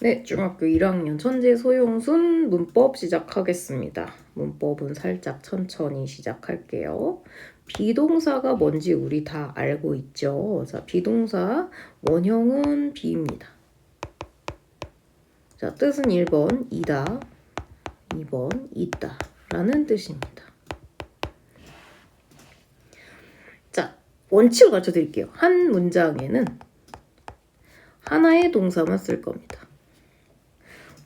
네, 중학교 1학년 천재 소용순 문법 시작하겠습니다. 문법은 살짝 천천히 시작할게요. 비동사가 뭔지 우리 다 알고 있죠? 자, 비동사 원형은 be입니다. 자, 뜻은 1번 이다, 2번 있다 라는 뜻입니다. 자, 원칙을 가르쳐 드릴게요. 한 문장에는 하나의 동사만 쓸 겁니다.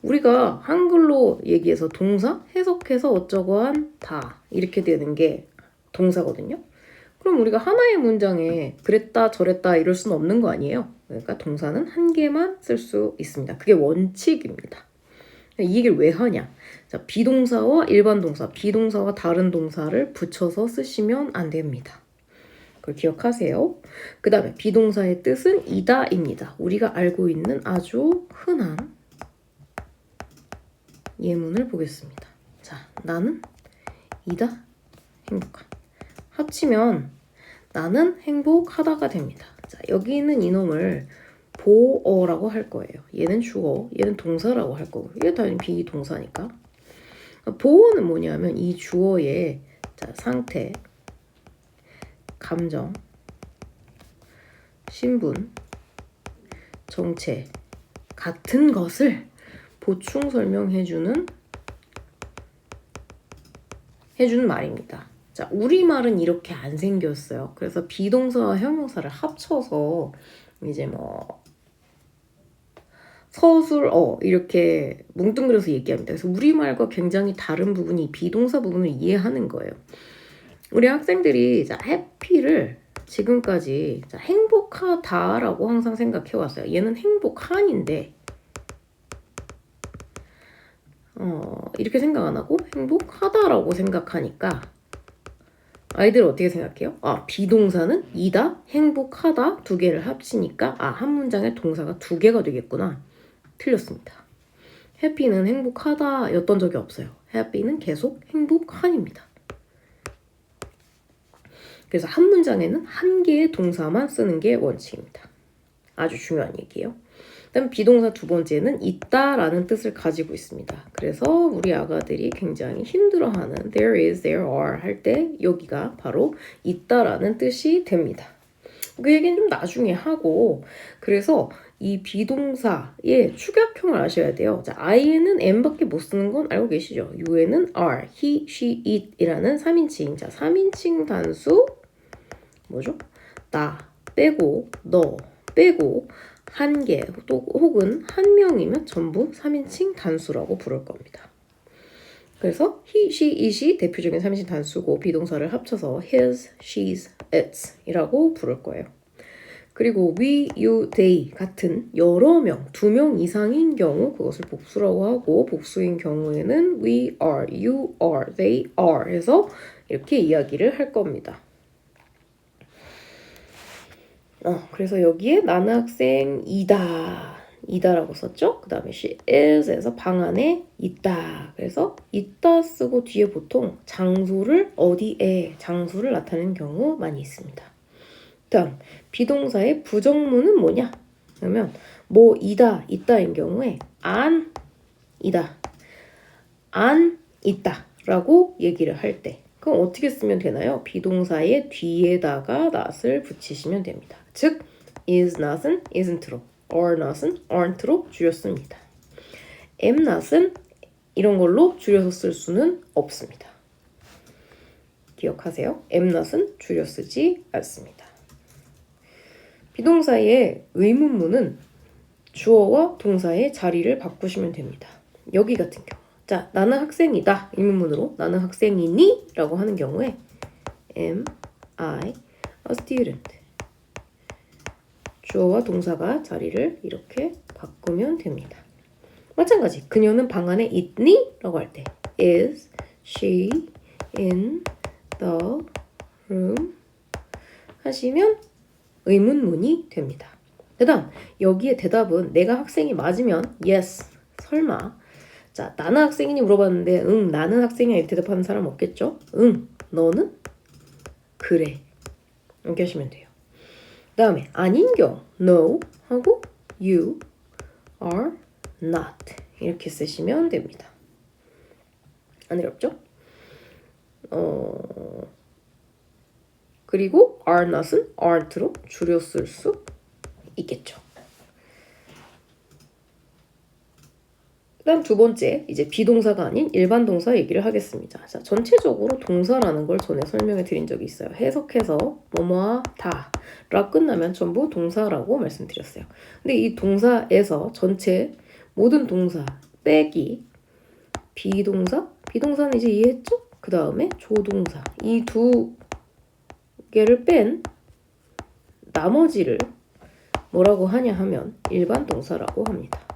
우리가 한글로 얘기해서 동사 해석해서 어쩌고 한 다 이렇게 되는 게 동사거든요. 그럼 우리가 하나의 문장에 그랬다 저랬다 이럴 수는 없는 거 아니에요. 그러니까 동사는 한 개만 쓸 수 있습니다. 그게 원칙입니다. 이 얘기를 왜 하냐? 자, 비동사와 일반 동사, 비동사와 다른 동사를 붙여서 쓰시면 안 됩니다. 그걸 기억하세요. 그 다음에 비동사의 뜻은 이다입니다. 우리가 알고 있는 아주 흔한 예문을 보겠습니다. 자, 나는 이다 행복한. 합치면 나는 행복하다가 됩니다. 자, 여기 있는 이놈을 보어라고 할 거예요. 얘는 주어, 얘는 동사라고 할 거고, 얘 당연히 비동사니까. 보어는 뭐냐면 이 주어의 자, 상태, 감정, 신분, 정체 같은 것을 보충 설명해주는 해주는 말입니다. 자, 우리말은 이렇게 안 생겼어요. 그래서 비동사와 형용사를 합쳐서 이제 뭐 서술어 이렇게 뭉뚱그려서 얘기합니다. 그래서 우리말과 굉장히 다른 부분이 비동사 부분을 이해하는 거예요. 우리 학생들이 자, 해피를 지금까지 자, 행복하다라고 항상 생각해 왔어요. 얘는 행복한인데 어, 이렇게 생각 안 하고 행복하다라고 생각하니까 아이들 어떻게 생각해요? 아, 비동사는 이다, 행복하다 두 개를 합치니까 아, 한 문장에 동사가 두 개가 되겠구나. 틀렸습니다. 해피는 행복하다였던 적이 없어요. 해피는 계속 행복한입니다. 그래서 한 문장에는 한 개의 동사만 쓰는 게 원칙입니다. 아주 중요한 얘기예요. 그다음 비동사 두 번째는 있다라는 뜻을 가지고 있습니다. 그래서 우리 아가들이 굉장히 힘들어하는 there is, there are 할 때 여기가 바로 있다라는 뜻이 됩니다. 그 얘기는 좀 나중에 하고 그래서 이 비동사의 축약형을 아셔야 돼요. 자, I에는 M밖에 못 쓰는 건 알고 계시죠? U에는 R, he, she, it 이라는 3인칭. 자, 3인칭 단수 뭐죠? 나 빼고 너 빼고 한 개, 또 혹은 한 명이면 전부 3인칭 단수라고 부를 겁니다. 그래서 he, she, it이 대표적인 3인칭 단수고 비동사를 합쳐서 his, she's, its 이라고 부를 거예요. 그리고 we, you, they 같은 여러 명, 두 명 이상인 경우 그것을 복수라고 하고 복수인 경우에는 we are, you are, they are 해서 이렇게 이야기를 할 겁니다. 어, 그래서 여기에 나는 학생이다. 이다라고 썼죠? 그 다음에 she is에서 방 안에 있다. 그래서 있다 쓰고 뒤에 보통 장소를 어디에 장소를 나타내는 경우 많이 있습니다. 다음 비동사의 부정문은 뭐냐? 그러면 뭐 이다 있다인 경우에 안 이다 안 있다라고 얘기를 할 때 그럼 어떻게 쓰면 되나요? 비동사의 뒤에다가 not을 붙이시면 됩니다. 즉 is not은 isn't로, are not은 aren't로 줄였습니다. am not은 이런 걸로 줄여서 쓸 수는 없습니다. 기억하세요. am not은 줄여 쓰지 않습니다. 비동사의 의문문은 주어와 동사의 자리를 바꾸시면 됩니다. 여기 같은 경우 자, 나는 학생이다. 의문문으로 나는 학생이니? 라고 하는 경우에 am I a student? 주어와 동사가 자리를 이렇게 바꾸면 됩니다. 마찬가지. 그녀는 방 안에 있니? 라고 할 때 is she in the room? 하시면 의문문이 됩니다. 그 다음 여기에 대답은 내가 학생이 맞으면 yes, 설마 자, 나는 학생이니 물어봤는데 응, 나는 학생이야 이렇게 대답하는 사람 없겠죠? 응, 너는? 그래. 이렇게 하시면 돼요. 다음에 아닌 경우 no 하고 you are not 이렇게 쓰시면 됩니다. 안 어렵죠? 어, 그리고 are not은 aren't로 줄여 쓸 수 있겠죠. 그다음 두 번째 이제 비동사가 아닌 일반 동사 얘기를 하겠습니다. 자, 전체적으로 동사라는 걸 전에 설명해 드린 적이 있어요. 해석해서 뭐뭐와 다라 끝나면 전부 동사라고 말씀드렸어요. 근데 이 동사에서 전체 모든 동사 빼기 비동사 비동사는 이제 이해했죠? 그 다음에 조동사 이 두 개를 뺀 나머지를 뭐라고 하냐 하면 일반 동사라고 합니다.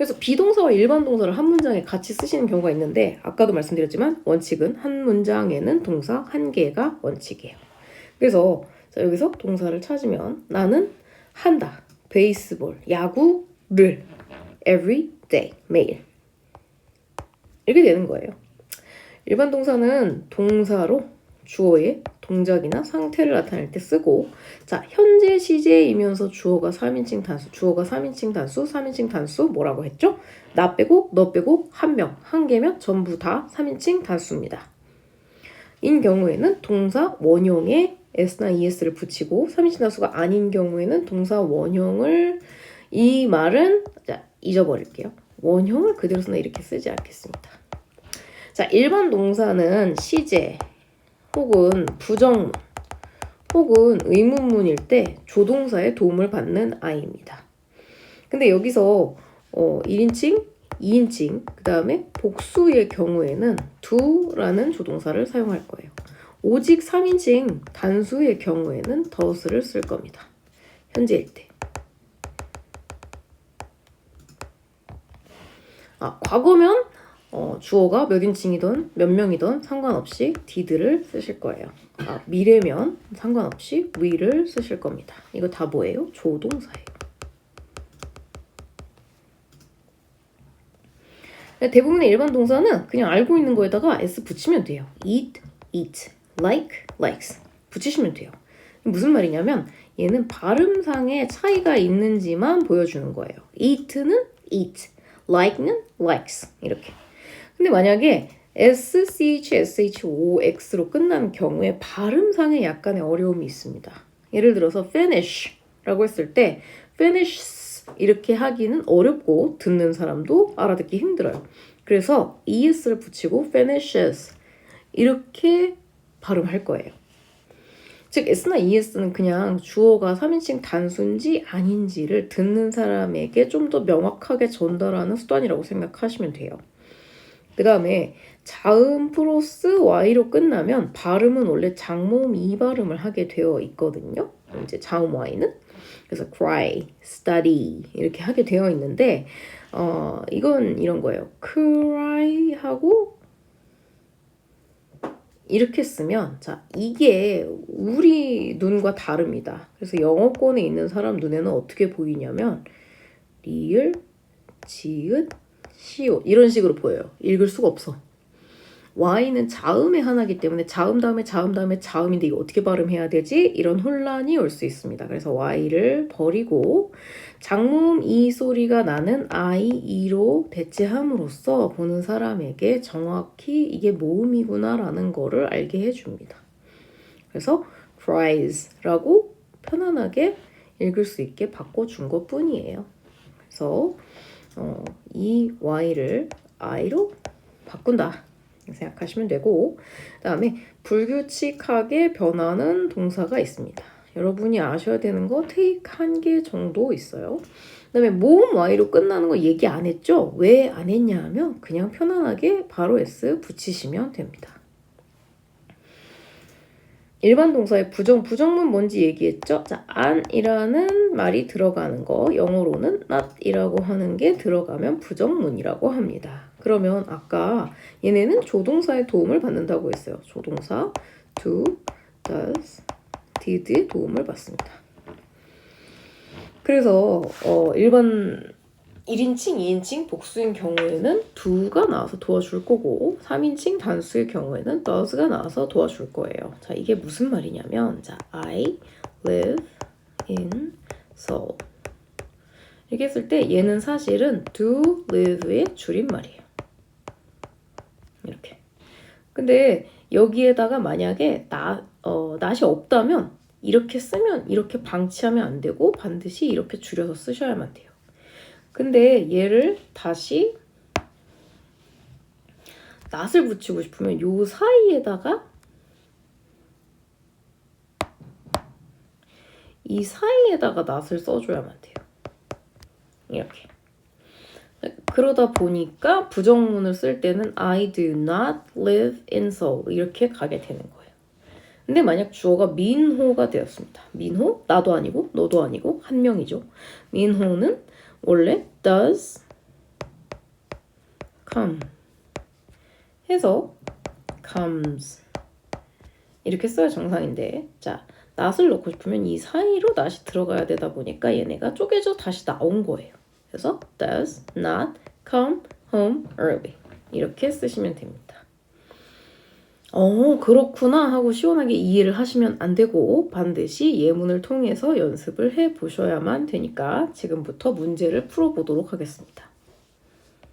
그래서 비동사와 일반 동사를 한 문장에 같이 쓰시는 경우가 있는데 아까도 말씀드렸지만 원칙은 한 문장에는 동사 한 개가 원칙이에요. 그래서 자, 여기서 동사를 찾으면 나는 한다. 베이스볼, 야구를 every day, 매일. 이렇게 되는 거예요. 일반 동사는 동사로 주어의 동작이나 상태를 나타낼 때 쓰고 자 현재 시제이면서 주어가 3인칭 단수 주어가 3인칭 단수 3인칭 단수 뭐라고 했죠? 나 빼고 너 빼고 한 명 한 개면 전부 다 3인칭 단수입니다. 인 경우에는 동사 원형에 s나 es를 붙이고 3인칭 단수가 아닌 경우에는 동사 원형을 이 말은 자 잊어버릴게요. 원형을 그대로 쓰나 이렇게 쓰지 않겠습니다. 자, 일반 동사는 시제 혹은 부정문 혹은 의문문일 때 조동사의 도움을 받는 아이입니다. 근데 여기서 어, 1인칭, 2인칭, 그 다음에 복수의 경우에는 do라는 조동사를 사용할 거예요. 오직 3인칭 단수의 경우에는 does를 쓸 겁니다. 현재일 때. 아, 과거면 어, 주어가 몇 인칭이든 몇 명이든 상관없이 did를 쓰실 거예요. 아, 미래면 상관없이 we를 쓰실 겁니다. 이거 다 뭐예요? 조동사예요. 대부분의 일반 동사는 그냥 알고 있는 거에다가 s 붙이면 돼요. eat, eat, like, likes 붙이시면 돼요. 무슨 말이냐면 얘는 발음상의 차이가 있는지만 보여주는 거예요. eat는 eat, like는 likes 이렇게. 근데 만약에 S, CH, SH, O, X로 끝나는 경우에 발음상에 약간의 어려움이 있습니다. 예를 들어서 finish라고 했을 때 finish 이렇게 하기는 어렵고 듣는 사람도 알아듣기 힘들어요. 그래서 es를 붙이고 finishes 이렇게 발음할 거예요. 즉 s나 es는 그냥 주어가 3인칭 단수인지 아닌지를 듣는 사람에게 좀 더 명확하게 전달하는 수단이라고 생각하시면 돼요. 그 다음에 자음 플러스 y로 끝나면 발음은 원래 장모음 이 발음을 하게 되어 있거든요. 이제 자음 y는 그래서 cry, study 이렇게 하게 되어 있는데 어 이건 이런 거예요. cry 하고 이렇게 쓰면 자 이게 우리 눈과 다릅니다. 그래서 영어권에 있는 사람 눈에는 어떻게 보이냐면 리을, 지읒, 시옷 이런 식으로 보여요. 읽을 수가 없어. Y는 자음의 하나이기 때문에 자음 다음에 자음 다음에 자음인데 이거 어떻게 발음해야 되지? 이런 혼란이 올 수 있습니다. 그래서 Y를 버리고 장모음 이 소리가 나는 I, E로 대체함으로써 보는 사람에게 정확히 이게 모음이구나라는 거를 알게 해줍니다. 그래서 cries라고 편안하게 읽을 수 있게 바꿔준 것 뿐이에요. 그래서 어, 이 y를 i로 바꾼다 생각하시면 되고 그 다음에 불규칙하게 변하는 동사가 있습니다. 여러분이 아셔야 되는 거 take 한 개 정도 있어요. 그 다음에 모음 y로 끝나는 거 얘기 안 했죠? 왜 안 했냐 하면 그냥 편안하게 바로 s 붙이시면 됩니다. 일반 동사의 부정, 부정문 뭔지 얘기했죠? 자, an이라는 말이 들어가는 거, 영어로는 not이라고 하는 게 들어가면 부정문이라고 합니다. 그러면 아까 얘네는 조동사의 도움을 받는다고 했어요. 조동사 do, does, did의 도움을 받습니다. 그래서 어, 일반 1인칭, 2인칭 복수인 경우에는 do가 나와서 도와줄 거고 3인칭 단수의 경우에는 does가 나와서 도와줄 거예요. 자, 이게 무슨 말이냐면 자, I live in Seoul. 이렇게 했을 때 얘는 사실은 do live의 줄임말이에요. 이렇게. 근데 여기에다가 만약에 나, 어, 낫이 없다면 이렇게 쓰면 이렇게 방치하면 안 되고 반드시 이렇게 줄여서 쓰셔야만 돼요. 근데 얘를 다시 낫을 붙이고 싶으면 요 사이에다가 이 사이에다가 낫을 써줘야만 돼요. 이렇게. 그러다 보니까 부정문을 쓸 때는 I do not live in Seoul 이렇게 가게 되는 거예요. 근데 만약 주어가 민호가 되었습니다. 민호? 나도 아니고 너도 아니고 한 명이죠. 민호는 원래 does come 해서 comes 이렇게 써야 정상인데 자 낫을 넣고 싶으면 이 사이로 낫이 들어가야 되다 보니까 얘네가 쪼개져 다시 나온 거예요. 그래서 does not come home early 이렇게 쓰시면 됩니다. 어 그렇구나 하고 시원하게 이해를 하시면 안 되고 반드시 예문을 통해서 연습을 해 보셔야만 되니까 지금부터 문제를 풀어 보도록 하겠습니다.